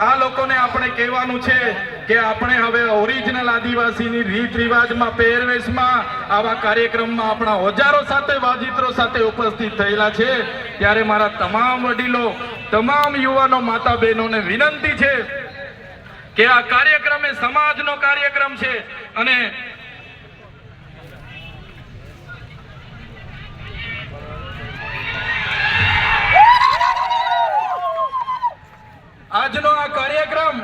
આ લોકોને આપણે કહેવાનું છે કે આપણે હવે ઓરિજિનલ આદિવાસીની રીત રિવાજમાં પહેરવેશમાં, આવા કાર્યક્રમમાં આપણા ઓજારો સાથે, વાજિત્રો સાથે ઉપસ્થિત થયેલા છે. ત્યારે મારા તમામ વડીલો, તમામ યુવાનો માતા બહેનોને વિનંતી છે કે આ કાર્યક્રમ એ સમાજનો કાર્યક્રમ છે અને આજનો આ કાર્યક્રમ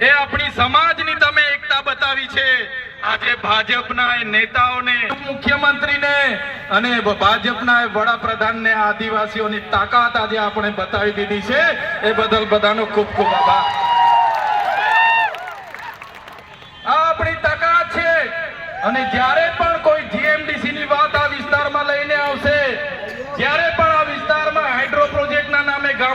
એ આપણી સમાજની તમે એકતા બતાવી છે. આજે ભાજપના નેતાઓને, મુખ્યમંત્રીને અને ભાજપના વડાપ્રધાનને આદિવાસીઓની તાકાત આજે આપણે બતાવી દીધી છે. એ બદલ બધાનો ખૂબ ખૂબ આભાર. આપણી તાકાત છે. અને જ્યારે પણ કોઈ જીએમડીસી ની વાત આ વિસ્તારમાં લઈને આવશે, જ્યારે પણ આ વિસ્તારમાં હાઇડ્રો પ્રોજેક્ટના નામે કર-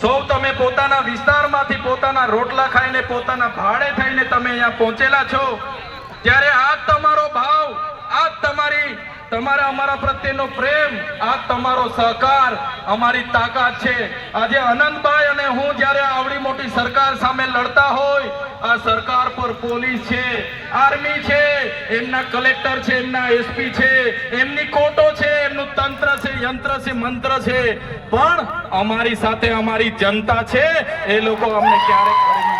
સૌ તમે પોતાના વિસ્તારમાંથી પોતાના રોટલા ખાઈને, પોતાના ભાડે થઈને તમે અહીંયા પહોંચેલા છો. ત્યારે આ તમારો ભાવ, આ તમારી, તમારા, અમારા પ્રત્યેનો પ્રેમ, આ તમારો સહકાર, અમારી તાકાત છે. આજે અનંતભાઈ અને હું જ્યારે આવડી મોટી સરકાર સામે લડતા હોય, આ સરકાર પર પોલીસ છે, આર્મી છે, એમના કલેક્ટર છે, એમના એસપી છે, એમની કોટો છે એમનું તંત્ર છે, યંત્ર છે, મંત્ર છે. પણ અમારી સાથે અમારી જનતા છે. એ લોકો અમને ક્યારેક